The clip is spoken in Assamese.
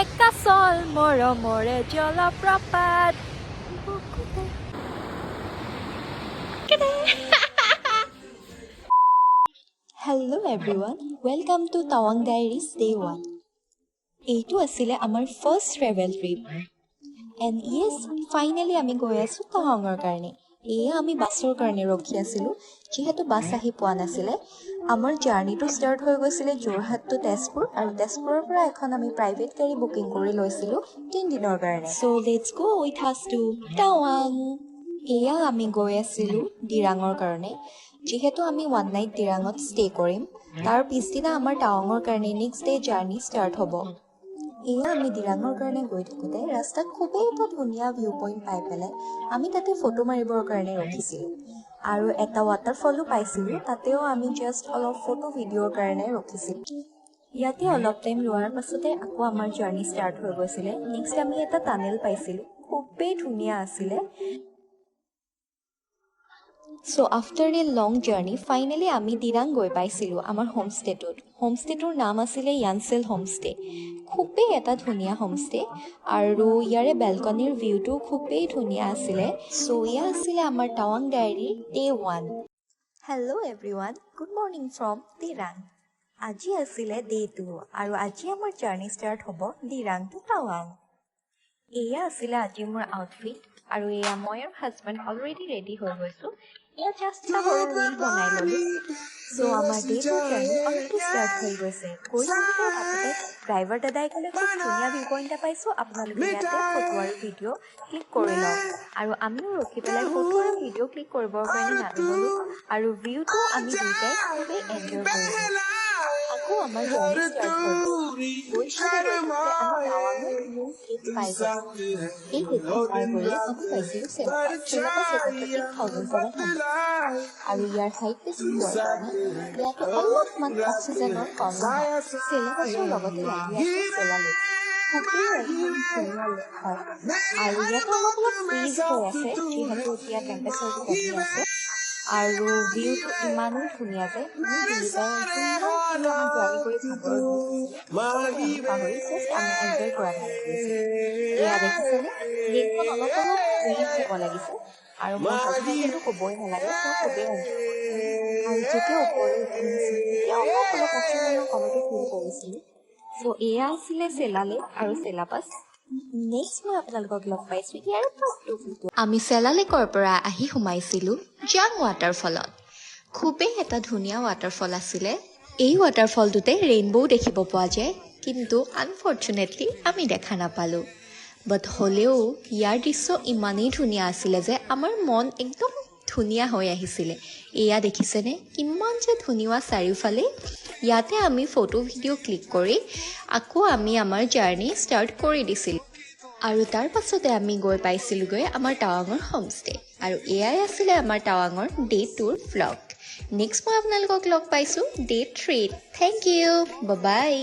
এটা মৰমৰে জলপ্ৰপাত hello everyone welcome to টাৱাং ডায়েৰিজ ডে ৱান এইটো আছিলে আমাৰ first travel trip and yes finally আমি গৈ আছোঁ টাৱাঙৰ কাৰণে। এয়া আমি বাছৰ কাৰণে ৰখি আছিলোঁ। যিহেতু বাছ আহি পোৱা নাছিলে আমাৰ জাৰ্ণিটো ষ্টাৰ্ট হৈ গৈছিলে যোৰহাট টু তেজপুৰ আৰু তেজপুৰৰ পৰা এখন আমি প্ৰাইভেট গাড়ী বুকিং কৰি লৈছিলোঁ তিনিদিনৰ কাৰণে। So' let's go' with us to টাৱাং এয়া আমি গৈ আছিলোঁ দিৰাঙৰ কাৰণে। যিহেতু আমি ওৱান নাইট দিৰাঙত ষ্টে' কৰিম তাৰ পিছদিনা আমাৰ টাৱাঙৰ কাৰণে নেক্সট ডে জাৰ্ণি ষ্টাৰ্ট হ'ব। এয়া আমি দিৰাঙৰ কাৰণে গৈ থাকোঁতে ৰাস্তাত খুবেই এটা ধুনীয়া ভিউ পইণ্ট পাই পেলাই আমি তাতে ফটো মাৰিবৰ কাৰণে ৰখিছিলোঁ। আৰু এটা ৱাটাৰফলো পাইছিলোঁ তাতেও আমি জাষ্ট অলপ ফটো ভিডিঅ'ৰ কাৰণে ৰখিছিলোঁ। ইয়াতে অলপ টাইম ৰোৱাৰ পাছতে আকৌ আমাৰ জাৰ্ণি ষ্টাৰ্ট হৈ গৈছিলে। নেক্সট আমি এটা টানেল পাইছিলোঁ। খুবেই ধুনীয়া আছিলে। So' after a long journey finally আমি দিৰাং গৈ পাইছিলোঁ আমাৰ হোমষ্টেটোত হোমষ্টেটোৰ নাম আছিলে য়ানচেল হোমষ্টে খুবেই এটা ধুনীয়া হোমষ্টে আৰু ইয়াৰে বেলকনিৰ ভিউটো খুবেই ধুনীয়া আছিলে। চ' এয়া আছিলে আমাৰ টাৱাং ডায়েৰীৰ day one hello' everyone good morning from Dirang. আজি আছিলে ডে টু আৰু আজি আমাৰ জাৰ্ণি ষ্টাৰ্ট হ'ব দিৰাং টু টাৱাং এয়া আছিলে আজি মোৰ আউটফিট আৰু এয়া মই আৰু হাজবেণ্ড অলৰেডি ৰেডি হৈ গৈছোঁ। এয়া জাষ্ট এটা সৰু ৰীল বনাই ল'লোঁ। চ' আমাৰ day two journey already start হৈ গৈছে। গৈ থাকোঁতে বাটতে ড্ৰাইভাৰ দাদাই ক'লে খুব ধুনীয়া ভিউ পইণ্ট এটা পাইছোঁ। আপোনালোকে ইয়াতে ফটো আৰু ভিডিঅ' ক্লিক কৰি লওক। আৰু আমিও ৰখি পেলাই ফটো আৰু ভিডিঅ' ক্লিক কৰিবৰ কাৰণে নামি গ'লোঁ আৰু ভিউটো আমি দুয়োটাই খুবেই এনজয় কৰিলোঁ। আৰু ইয়াৰ কাৰণে ইয়াতে অলপমান অক্সিজেনৰ কম নহয় চেলাপাছৰ লগতে আৰু ইয়াতে অলপ অলপ ফ্ৰিজ হৈ আছে যিহেতু এতিয়া টেম্পাৰেচাৰটো কমি আছে আৰু ভিউটো ইমানো ধুনীয়া যে আমি দুয়োটাই যিমান আমি জাৰ্ণি কৰি ভাগৰ আমি পাহৰি just আমি এনজয় কৰা নাই এয়া দেখিছেনে? লেকখন অলপ অলপ ফ্ৰিজ হ'ব লাগিছে। আৰু মোৰ হাজবেণ্ডেতো ক'বই নালাগে তেওঁ খুবেই এনজয় আৰু যেতিয়া ওপৰলৈ উঠি আহিছিলোঁ তেতিয়া অলপ অলপ অক্সিজেনৰ কমতো ফিল কৰিছিলোঁ। চ' এয়া আছিলে চেলালেক আৰু চেলাপাছ। নেক্সট মই আপোনালোকক লগ পাইছোঁ ইয়াৰ আমি চেলালেকৰ পৰা আহি সোমাইছিলোঁ? জাং ৱাটাৰফলত খুবেই এটা ধুনীয়া ৱাটাৰফল আছিলে। এই ৱাটাৰফলটোতে ৰেইনব'ও দেখিব পোৱা যায় কিন্তু আনফৰ্চুনেটলি আমি দেখা নাপালোঁ। বাট হ'লেও ইয়াৰ দৃশ্য ইমানেই ধুনীয়া আছিলে যে আমাৰ মন একদম ধুনীয়া হৈ আহিছিলে। এয়া দেখিছেনে? কিমান যে ধুনীয়া চাৰিওফালে। ইয়াতে আমি ফটো ভিডিঅ' ক্লিক কৰি আকৌ আমি আমাৰ জাৰ্ণি ষ্টাৰ্ট কৰি দিছিলোঁ। আৰু তাৰ পাছতে আমি গৈ পাইছিলোঁগৈ আমাৰ টাৱাঙৰ হোমষ্টে আৰু এয়াই আছিলে আমাৰ টাৱাঙৰ ডে টুৰ ভ্লগ নেক্সট মই আপোনালোকক লগ পাইছোঁ ডে থ্ৰীত থেংক ইউ বাই